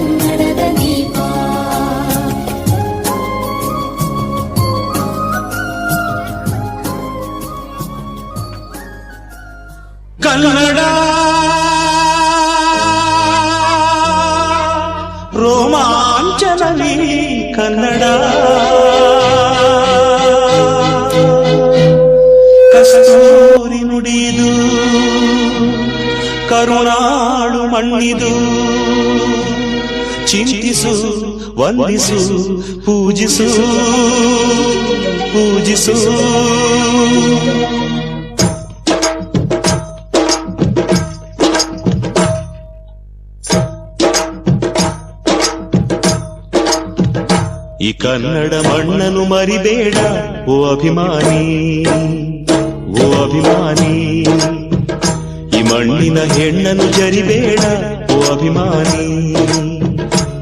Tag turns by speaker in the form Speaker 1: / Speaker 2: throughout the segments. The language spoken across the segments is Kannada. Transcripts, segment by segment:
Speaker 1: ಕನ್ನಡದ ದೀಪ ಕನ್ನಡ ರೋಮಾಂಚನವಿ ಕನ್ನಡ ಕಸ್ತೂರಿ ನುಡಿದು ಕರುಣಾಡು ಮಣ್ಣಿದು ಚಿಂತಿಸು, ವಂದಿಸು, ಪೂಜಿಸು ಪೂಜಿಸು. ಈ ಕನ್ನಡ ಮಣ್ಣನ್ನು ಮರಿಬೇಡ, ಓ ಅಭಿಮಾನಿ ಓ ಅಭಿಮಾನಿ. ಈ ಮಣ್ಣಿನ ಹೆಣ್ಣನ್ನು ಜರಿಬೇಡ, ಓ ಅಭಿಮಾನಿ.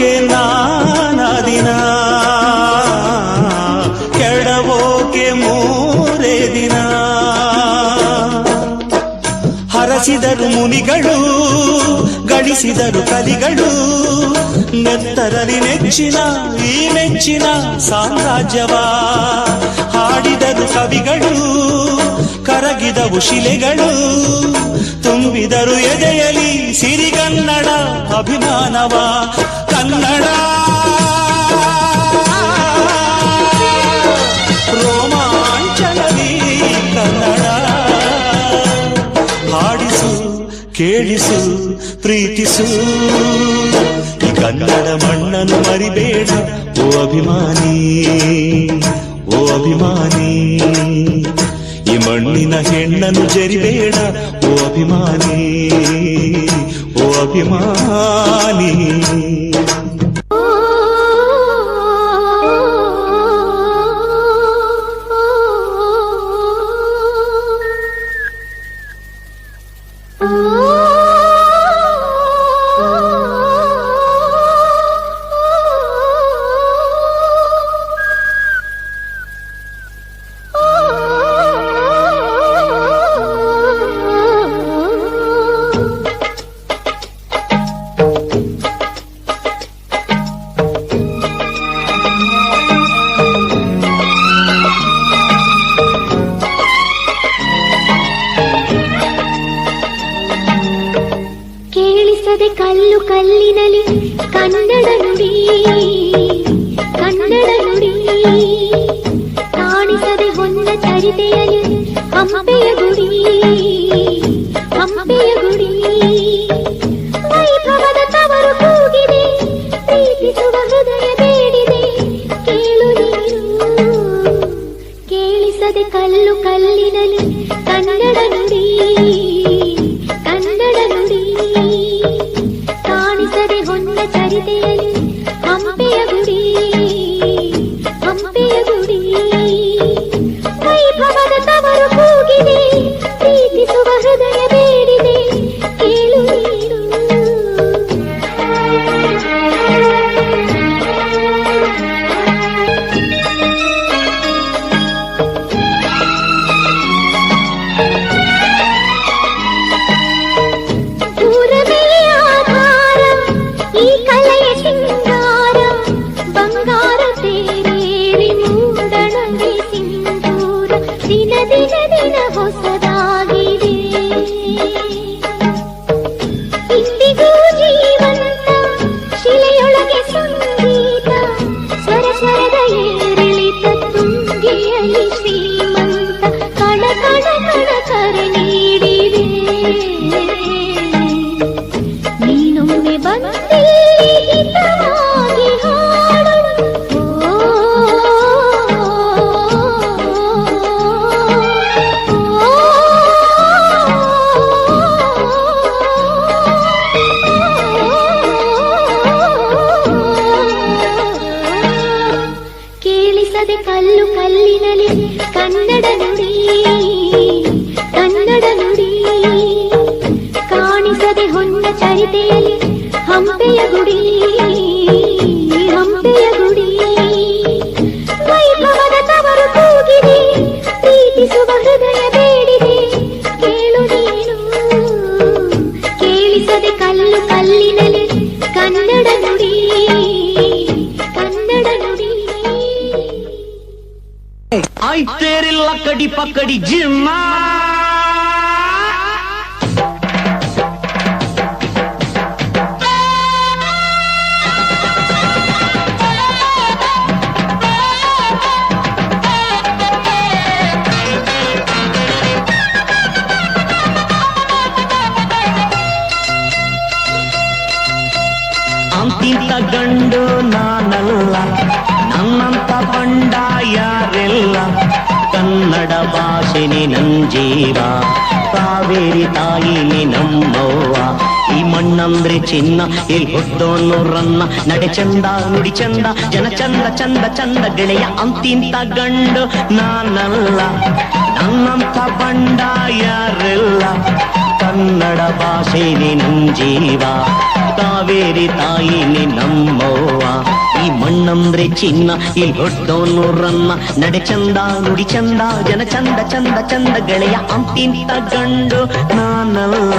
Speaker 1: ಕಟ್ಟೋಕೆ ನಾನಾ ದಿನ ಕೆಡವೋಕೆ ಮೂರೇ ದಿನ ಹರಸಿದರು ಮುನಿಗಳು, ಗಳಿಸಿದರು ಕಲಿಗಳು, ನೆತ್ತರಲಿ ನೆಚ್ಚಿನ, ಈ ನೆಚ್ಚಿನ ಸಾಮ್ರಾಜ್ಯವ. ಹಾಡಿದರು ಕವಿಗಳು, ಕರಗಿದವು ಶಿಲೆಗಳು, ತುಂಬಿದರು ಎದೆಯಲಿ ಸಿರಿಗನ್ನಡ ಅಭಿಮಾನವ, ಕನ್ನಡ. ರೋಮಾಂಚನವೀ ಕನ್ನಡ. ಹಾಡಿಸು, ಕೇಳಿಸು, ಪ್ರೀತಿಸು. ಈ ಕನ್ನಡ ಮಣ್ಣನ್ನು ಮರಿಬೇಡ, ಓ ಅಭಿಮಾನಿ ಓ ಅಭಿಮಾನಿ. ಈ ಮಣ್ಣಿನ ಹೆಣ್ಣನ್ನು ಜರಿಬೇಡ. ಓ ಅಭಿಮಾನಿ ಓ ಅಭಿಮಾನಿ.
Speaker 2: ಸಿಗದೆ ಕಲ್ಲು ಕಲ್ಲಿನಲ್ಲಿ ಕನ್ನಡ ನುಡಿ ಕನ್ನಡ ನುಡಿ. ಕಾಣಿಸದೆ ಹೊಂದ ಚರಿತೆಯಲ್ಲಿ ಹಂಪೆಯ ಗುಡಿ.
Speaker 3: ಆಯ್ತೇರಿಲ್ಲ ಕಡಿ ಪಕ್ಕಡಿ ಜಿಮ್ಮ ಅಂತಿಂತ ಗಂಡು ನಾನಲ್ಲ ನನ್ನಂತ ಭಾಷೆನಿ ನನ್ ಜೀವ ಕಾವೇರಿ ತಾಯಿನಿ ನಮ್ಮವ್ವ ಈ ಮಣ್ಣಂದ್ರೆ ಚಿನ್ನ ಇಲ್ಲಿ ಹುಟ್ಟೋನೂರನ್ನ ನಡೆ ಚಂದ ನುಡಿ ಚಂದ ಜನ ಚಂದ ಚಂದ ಚಂದ ಗೆಳೆಯ ಅಂತಿಂತ ಗಂಡು ನಾನಲ್ಲ ನನ್ನಂತ ಬಂಡ ಯಾರೆಲ್ಲ ಕನ್ನಡ ಭಾಷೆನಿ ನನ್ ಜೀವ ಕಾವೇರಿ ತಾಯಿನಿ ನಮ್ಮವ್ವ ಈ ಮಣ್ಣಂದ್ರೆ ಚಿನ್ನ ಇಲ್ಲಿ ಹೊಟ್ಟೋನೂರನ್ನ ನಡೆ ಚಂದ, ನುಡಿ ಚಂದ, ಜನ ಚಂದ ಚಂದ ಚಂದ, ಗೆಳೆಯ ಅಂತಿಂತ ಗಂಡು. ನಾನಲ್ಲ,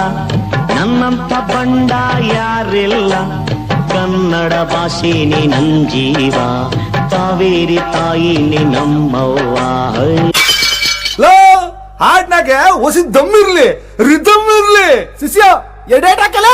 Speaker 3: ನನ್ನಂತ ಬಂಡ ಯಾರಿಲ್ಲ. ಕನ್ನಡ ಭಾಷೆನಿ ನನ್ ಜೀವ, ಕಾವೇರಿ ತಾಯಿನಿ ನಮ್ಮವ್ವ.
Speaker 4: ಹಾಡ್ನಾಗೆ ಹೊಸಿ ದಮ್ ಇರ್ಲಿ ರಿದಮ್ ಇರ್ಲಿ ಶಿಷ್ಯ ಎಡೇಟ್ ಹಾಕಲೆ.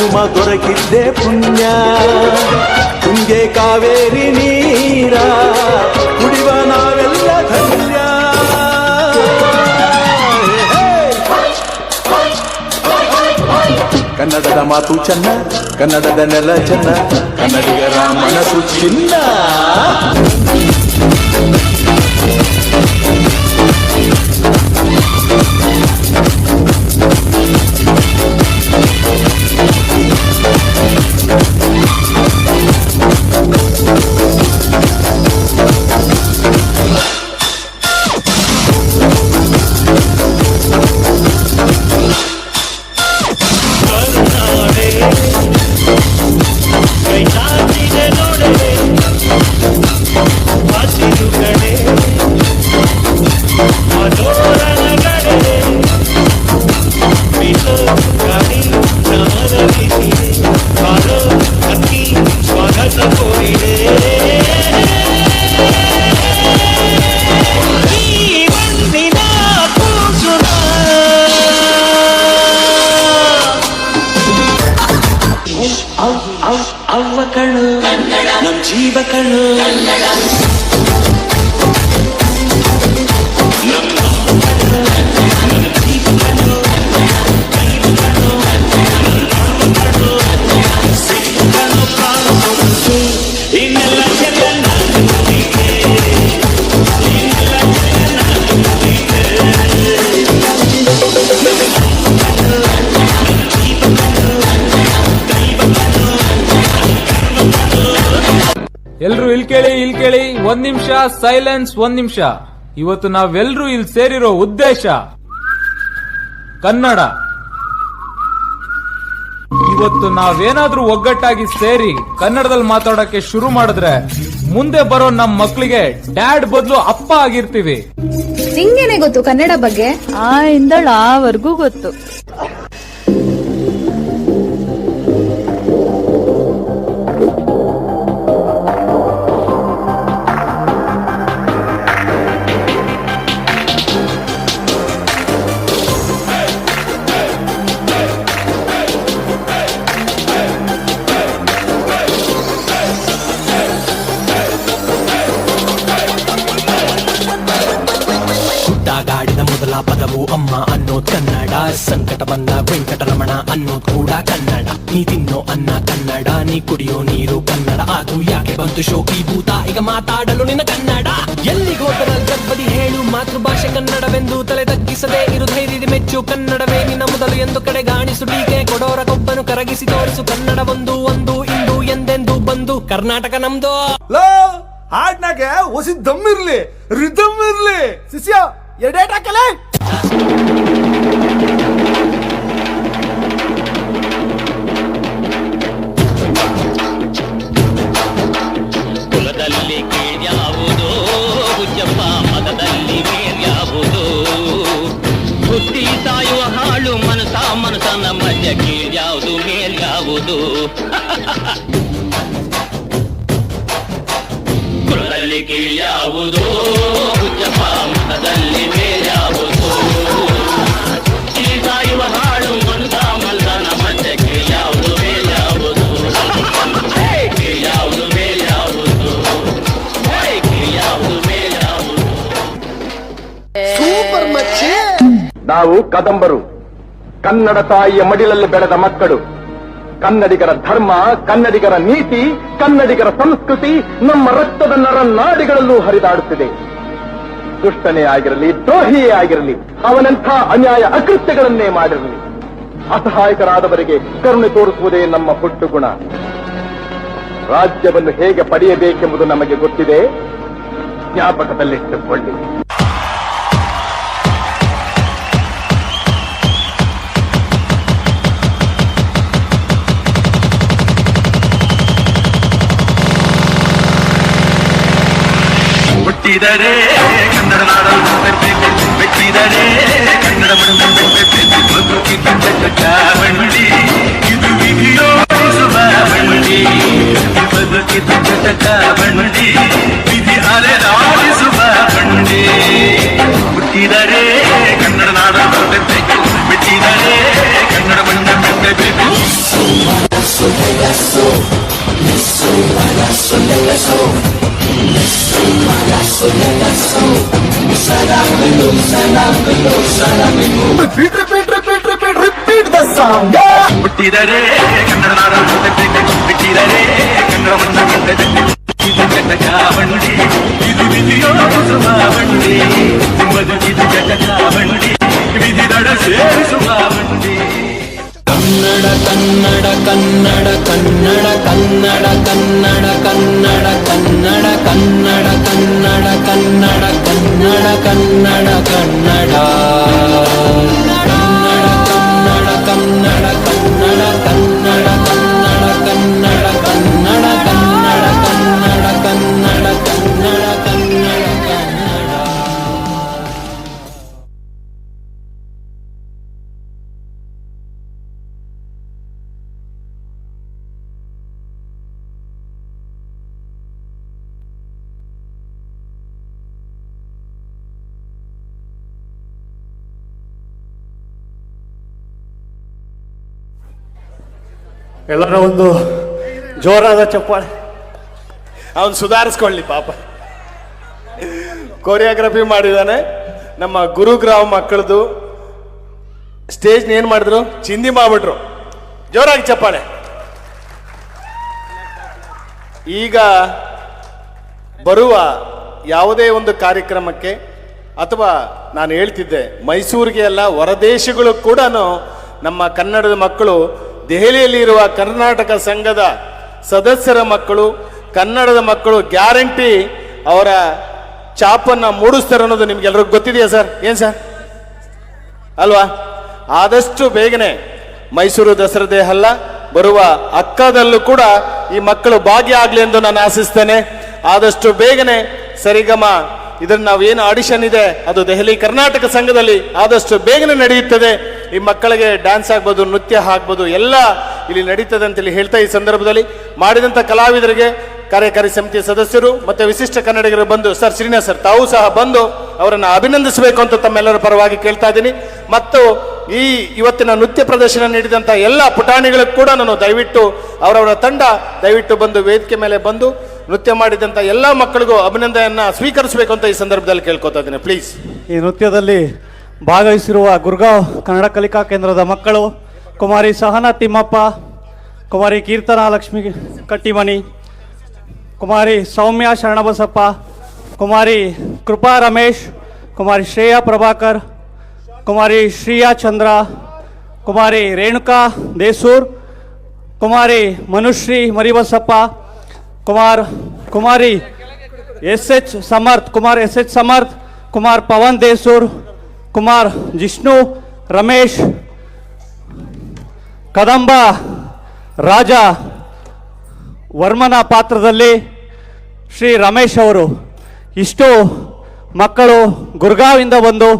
Speaker 4: ಜನುಮ ದೊರಕಿದ್ದೆ ಪುಣ್ಯ ತುಂಗೆ ಕಾವೇರಿ ನೀರ ಕುಡಿವ ನಾವೆಲ್ಲ ಧನ್ಯ ಕನ್ನಡದ ಮಾತು ಚೆನ್ನ ಕನ್ನಡದ ನೆಲ ಚೆನ್ನ ಕನ್ನಡಿಗರ ಮನಸ್ಸು ಚಿನ್ನ
Speaker 5: ಕೇಳಿ ಒಂದ್ ನಿಮಿಷ ಸೈಲೆನ್ಸ್ ಒಂದ್ ನಿಮಿಷ. ಇವತ್ತು ನಾವೆಲ್ಲರೂ ಇಲ್ಲಿ ಸೇರಿರೋ ಉದ್ದೇಶ ಕನ್ನಡ. ಇವತ್ತು ನಾವೇನಾದ್ರೂ ಒಗ್ಗಟ್ಟಾಗಿ ಸೇರಿ ಕನ್ನಡದಲ್ಲಿ ಮಾತಾಡೋಕೆ ಶುರು ಮಾಡಿದ್ರೆ ಮುಂದೆ ಬರೋ ನಮ್ ಮಕ್ಳಿಗೆ ಡ್ಯಾಡ್ ಬದಲು ಅಪ್ಪ ಆಗಿರ್ತೀವಿ.
Speaker 6: ನಿಂಗೇನೆ ಗೊತ್ತು ಕನ್ನಡ ಬಗ್ಗೆ?
Speaker 7: ಆ ಇಂದಳ ಆವರೆಗೂ ಗೊತ್ತು.
Speaker 8: ಕನ್ನಡ. ಸಂಕಟ ಬಂದ ವೆಂಕಟರಮಣ ಅನ್ನೋದ್ ಕೂಡ ಕನ್ನಡ. ನೀ ತಿನ್ನೋ ಅನ್ನ ಕನ್ನಡ, ನೀ ಕುಡಿಯೋ ನೀರು ಕನ್ನಡ. ಅದು ಯಾಕೆ ಬಂತು ಶೋಕಿ ಭೂತ ಈಗ ಮಾತಾಡಲು ನಿನ್ನ ಕನ್ನಡ. ಎಲ್ಲಿಗೋದರ ಗರ್ಭದಿ ಹೇಳು ಮಾತೃಭಾಷೆ ಕನ್ನಡವೆಂದು ತಲೆ ತಗ್ಗಿಸದೆ ಇರು ಧೈರ್ಯದ ಮೆಚ್ಚು ಕನ್ನಡವೇ ನಿನ್ನ ಮೊದಲು ಎಂದು ಕಡೆ ಗಾಣಿಸು ಟೀಕೆ ಕೊಡೋರ ಕೊಬ್ಬನು ಕರಗಿಸಿ ತೋರಿಸು ಕನ್ನಡ ಒಂದು ಒಂದು ಇಂದು ಎಂದೆಂದು ಬಂದು ಕರ್ನಾಟಕ ನಮ್ದು.
Speaker 9: ಹಾಡ್ನಾಗೆ ಹೊಸಿ ದಮ್ ಇರ್ಲಿ, ರಿದಮ್ ಇರ್ಲಿ. ಶಿಷ್ಯ ಎಡೇಟ್
Speaker 10: ನಾವು ಕದಂಬರು. ಕನ್ನಡ ತಾಯಿಯ ಮಡಿಲಲ್ಲಿ ಬೆಳೆದ ಮಕ್ಕಳು. ಕನ್ನಡಿಗರ ಧರ್ಮ, ಕನ್ನಡಿಗರ ನೀತಿ, ಕನ್ನಡಿಗರ ಸಂಸ್ಕೃತಿ ನಮ್ಮ ರಕ್ತದ ನರ ನಾಡಿಗಳಲ್ಲೂ ಹರಿದಾಡುತ್ತಿದೆ. ದುಷ್ಟನೇ ಆಗಿರಲಿ, ದ್ರೋಹಿಯೇ ಆಗಿರಲಿ, ಅವನಂಥ ಅನ್ಯಾಯ ಅಕೃತ್ಯಗಳನ್ನೇ ಮಾಡಿರಲಿ. ಅಸಹಾಯಕರಾದವರಿಗೆ ಕರುಣೆ ತೋರಿಸುವುದೇ ನಮ್ಮ ಹುಟ್ಟು ಗುಣ ರಾಜ್ಯವನ್ನು ಹೇಗೆ ಪಡೆಯಬೇಕೆಂಬುದು ನಮಗೆ ಗೊತ್ತಿದೆ. ಜ್ಞಾಪಕದಲ್ಲಿಟ್ಟುಕೊಳ್ಳಿ.
Speaker 1: ಹುಟ್ಟಿದರೆ ಕನ್ನಡ ನಾಡಲು ಮೆಟ್ಟಿದರೆ ಕನ್ನಡವನ್ನು ಬದುಕಿ ಇದು ವಿಧಿಯೋಸುವ ಬಣ್ಣಿ ಬದುಕಿ ಚಟಕ ಬಣ್ಣಿ ವಿಧಿ ಅಲೆ ರಾಜಿಸುವ ಬಣ್ಣಿ ಹುಟ್ಟಿದರೆ ಕನ್ನಡ ನಾಡಲು ಮೆಟ್ಟಿದರೆ ಕನ್ನಡವನ್ನು ಬೆಟ್ಟಬೇಕು
Speaker 9: corazón del beso. Beso, malazo del beso.
Speaker 1: Salame, no, salame, no, salame, no. Repeat, repeat, repeat, repeat, repeat the song. Yeah. పుట్టిదరే Kannada పుట్టిదరే Kannada కావండి ఇది విధియో
Speaker 8: సుమావండి బతుకిది జట కావండి విధి నడ సేరు సుమావండి కన్నడ కన్న ಕನ್ನಡ ಕನ್ನಡ ಕನ್ನಡ ಕನ್ನಡ ಕನ್ನಡ ಕನ್ನಡ ಕನ್ನಡ ಕನ್ನಡ ಕನ್ನಡ ಕನ್ನಡ ಕನ್ನಡ ಕನ್ನಡ ಕನ್ನಡ
Speaker 9: ಎಲ್ಲರ ಒಂದು ಜೋರಾದ ಚಪ್ಪಾಳೆ. ಅವನು ಸುಧಾರಿಸ್ಕೊಳ್ಳಿ ಪಾಪ. ಕೊರಿಯೋಗ್ರಫಿ ಮಾಡಿದಾನೆ. ನಮ್ಮ ಗುರುಗ್ರಾಮ್ ಮಕ್ಕಳದು ಸ್ಟೇಜ್ ಏನು ಮಾಡಿದ್ರು? ಚಿಂದಿ ಮಾಡ್ಬಿಟ್ರು. ಜೋರಾಗಿ ಚಪ್ಪಾಳೆ. ಈಗ ಬರುವ ಯಾವುದೇ ಒಂದು ಕಾರ್ಯಕ್ರಮಕ್ಕೆ ಅಥವಾ ನಾನು ಹೇಳ್ತಿದ್ದೆ ಮೈಸೂರಿಗೆ ಎಲ್ಲ ಹೊರದೇಶಗಳು ಕೂಡ ನಮ್ಮ ಕನ್ನಡದ ಮಕ್ಕಳು ದೆಹಲಿಯಲ್ಲಿ ಇರುವ ಕರ್ನಾಟಕ ಸಂಘದ ಸದಸ್ಯರ ಮಕ್ಕಳು, ಕನ್ನಡದ ಮಕ್ಕಳು ಗ್ಯಾರಂಟಿ ಅವರ ಚಾಪನ್ನ ಮೂಡಿಸ್ತಾರೆ ಅನ್ನೋದು ನಿಮ್ಗೆಲ್ರಿಗೂ ಗೊತ್ತಿದೆಯಾ ಸರ್? ಏನು ಸರ್? ಅಲ್ವಾ? ಆದಷ್ಟು ಬೇಗನೆ ಮೈಸೂರು ದಸರದೇ ಅಲ್ಲ, ಬರುವ ಅಕ್ಕದಲ್ಲೂ ಕೂಡ ಈ ಮಕ್ಕಳು ಭಾಗಿಯಾಗಲಿ ಎಂದು ನಾನು ಆಶಿಸ್ತೇನೆ. ಆದಷ್ಟು ಬೇಗನೆ ಸರಿಗಮ ಇದನ್ನ ಏನು ಆಡಿಷನ್ ಇದೆ, ಅದು ದೆಹಲಿ ಕರ್ನಾಟಕ ಸಂಘದಲ್ಲಿ ಆದಷ್ಟು ಬೇಗನೆ ನಡೆಯುತ್ತದೆ. ಈ ಮಕ್ಕಳಿಗೆ ಡ್ಯಾನ್ಸ್ ಆಗ್ಬೋದು, ನೃತ್ಯ ಆಗ್ಬೋದು, ಎಲ್ಲ ಇಲ್ಲಿ ನಡೀತದೆ ಅಂತೇಳಿ ಹೇಳ್ತಾ ಈ ಸಂದರ್ಭದಲ್ಲಿ ಮಾಡಿದಂಥ ಕಲಾವಿದರಿಗೆ ಕಾರ್ಯಕಾರಿ ಸಮಿತಿಯ ಸದಸ್ಯರು ಮತ್ತು ವಿಶಿಷ್ಟ ಕನ್ನಡಿಗರು ಬಂದು, ಸರ್ ಶ್ರೀನಿವಾಸ್ ಸರ್, ತಾವು ಸಹ ಬಂದು ಅವರನ್ನು ಅಭಿನಂದಿಸಬೇಕು ಅಂತ ತಮ್ಮೆಲ್ಲರ ಪರವಾಗಿ ಕೇಳ್ತಾ ಇದ್ದೀನಿ. ಮತ್ತು ಈ ಇವತ್ತಿನ ನೃತ್ಯ ಪ್ರದರ್ಶನ ನೀಡಿದಂಥ ಎಲ್ಲ ಪುಟಾಣಿಗಳಿಗೆ ಕೂಡ ನಾನು ದಯವಿಟ್ಟು, ಅವರವರ ತಂಡ ದಯವಿಟ್ಟು ಬಂದು ವೇದಿಕೆ ಮೇಲೆ ಬಂದು ನೃತ್ಯ ಮಾಡಿದಂಥ ಎಲ್ಲ ಮಕ್ಕಳಿಗೂ ಅಭಿನಂದನೆಯನ್ನ ಸ್ವೀಕರಿಸಬೇಕು ಅಂತ ಈ ಸಂದರ್ಭದಲ್ಲಿ ಕೇಳ್ಕೊತಾ ಇದ್ದೀನಿ. ಪ್ಲೀಸ್
Speaker 11: ಈ ನೃತ್ಯದಲ್ಲಿ ಭಾಗವಹಿಸಿರುವ ಗುರ್ಗಾಂವ್ ಕನ್ನಡ ಕಲಿಕಾ ಕೇಂದ್ರದ ಮಕ್ಕಳು, Kumari Sahana Thimmappa, Kumari Keerthana Lakshmi Kattimani Kumari Soumya Sharanabasappa, Kumari Krupa Ramesh, Kumari Shreya Prabhakar, Kumari Shriya Chandra, Kumari Renuka Desur, Kumari Manushree Maribasappa Kumar, Kumari S H Samarth, Kumar S H Samarth, Kumar Pavan Desur, Kumar Jishnu, Ramesh, Kadamba, Raja ವರ್ಮನ ಪಾತ್ರದಲ್ಲಿ ಶ್ರೀ ರಮೇಶ್ ಅವರು. ಇಷ್ಟು ಮಕ್ಕಳು ಗುರ್ಗಾವಿಂದ ಬಂದು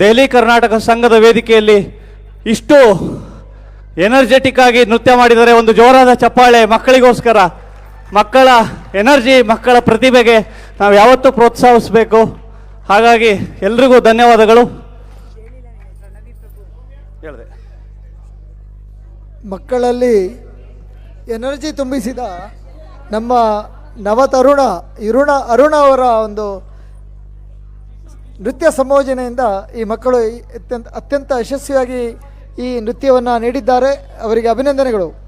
Speaker 11: ದೆಹಲಿ ಕರ್ನಾಟಕ ಸಂಘದ ವೇದಿಕೆಯಲ್ಲಿ ಇಷ್ಟು ಎನರ್ಜೆಟಿಕ್ ಆಗಿ ನೃತ್ಯ ಮಾಡಿದರೆ ಒಂದು ಜೋರಾದ ಚಪ್ಪಾಳೆ ಮಕ್ಕಳಿಗೋಸ್ಕರ ಮಕ್ಕಳ ಎನರ್ಜಿ ಮಕ್ಕಳ ಪ್ರತಿಭೆಗೆ ನಾವು ಯಾವತ್ತೂ ಪ್ರೋತ್ಸಾಹಿಸಬೇಕು. ಹಾಗಾಗಿ ಎಲ್ರಿಗೂ ಧನ್ಯವಾದಗಳು. ಹೇಳಿದೆ.
Speaker 12: ಮಕ್ಕಳಲ್ಲಿ ಎನರ್ಜಿ ತುಂಬಿಸಿದ ನಮ್ಮ ನವತರುಣ ಇರುಣ ಅರುಣ ಅವರ ಒಂದು ನೃತ್ಯ ಸಂಯೋಜನೆಯಿಂದ ಈ ಮಕ್ಕಳು ಅತ್ಯಂತ ಅತ್ಯಂತ ಯಶಸ್ವಿಯಾಗಿ ಈ ನೃತ್ಯವನ್ನು ನೀಡಿದ್ದಾರೆ. ಅವರಿಗೆ ಅಭಿನಂದನೆಗಳು.